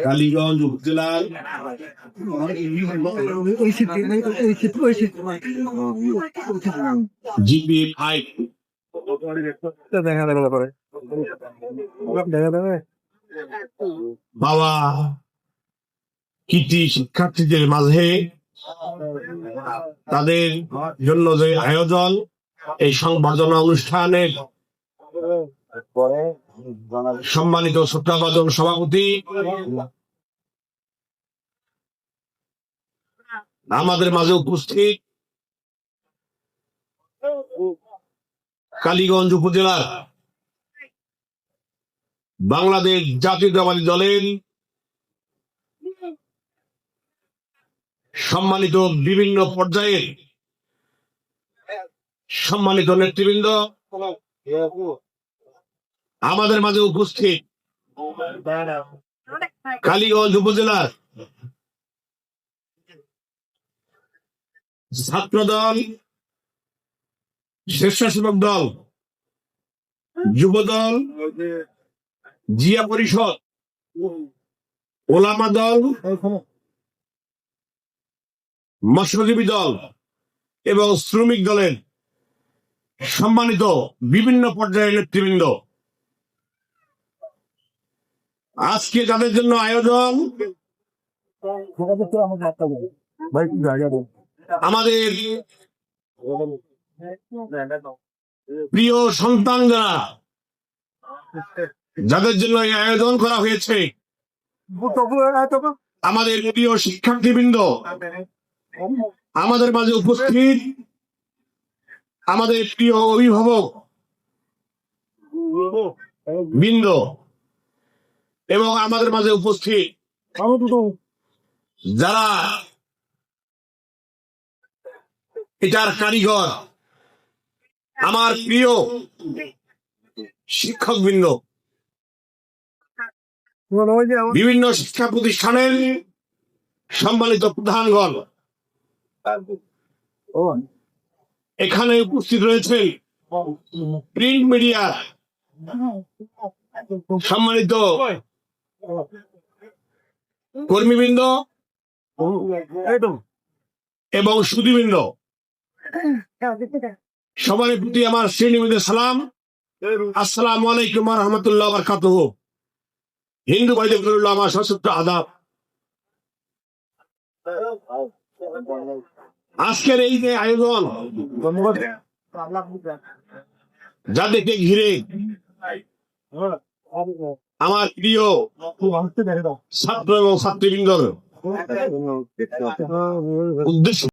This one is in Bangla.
কালীগঞ্জ উপজেলার ফাইভ দেখা করে দেখা দেখা বাবা কৃতি শিক্ষার্থীদের মাঝে তাদের জন্য যে আয়োজন এই সংবর্ধনা অনুষ্ঠানের সম্মানিত শ্রদ্ধাভাজন সভাপতি। আমাদের মাঝে উপস্থিত কালীগঞ্জ উপজেলার বাংলাদেশ জাতীয়তাবাদী দলের সম্মানিত বিভিন্ন পর্যায়ের সম্মানিত নেতৃবৃন্দ, আমাদের মাঝে উপস্থিত কালীগঞ্জ উপজেলার ছাত্র দল স্বেচ্ছাসেবক দল যুব দল জিয়া পরিষদ, ওলামা দল, মৎস্যজীবী দল এবং শ্রমিক দলের সম্মানিত বিভিন্ন পর্যায়ের নেতৃবৃন্দ। আজকে যাদের জন্য আয়োজন, আমাদের প্রিয় সন্তান যারা, যাদের জন্য এই আয়োজন করা হয়েছে, আমাদের প্রিয় শিক্ষার্থীবৃন্দ, আমাদের মাঝে উপস্থিত আমাদের প্রিয় অভিভাবক বৃন্দ এবং আমাদের মাঝে উপস্থিত যারা এটার কারিগর, আমার প্রিয় শিক্ষক বৃন্দ বিভিন্ন শিক্ষা প্রতিষ্ঠানের সম্মানিত প্রধানগণ। এখানে উপস্থিত রয়েছে প্রিন্ট মিডিয়া সম্মানিত কর্মীবৃন্দ এবং সুদীবৃন্দ সবার প্রতি আমার শ্রেণীবিদ সালাম। আসসালামু আলাইকুম রহমতুল্লাহ বরকাত হিন্দু করল আমার সশস্ত্র আদাব। আজকের এই যে আয়োজন যাদেরকে ঘিরে আমার প্রিয় ছাত্র এবং ছাত্রীবৃন্দর উদ্দেশ্য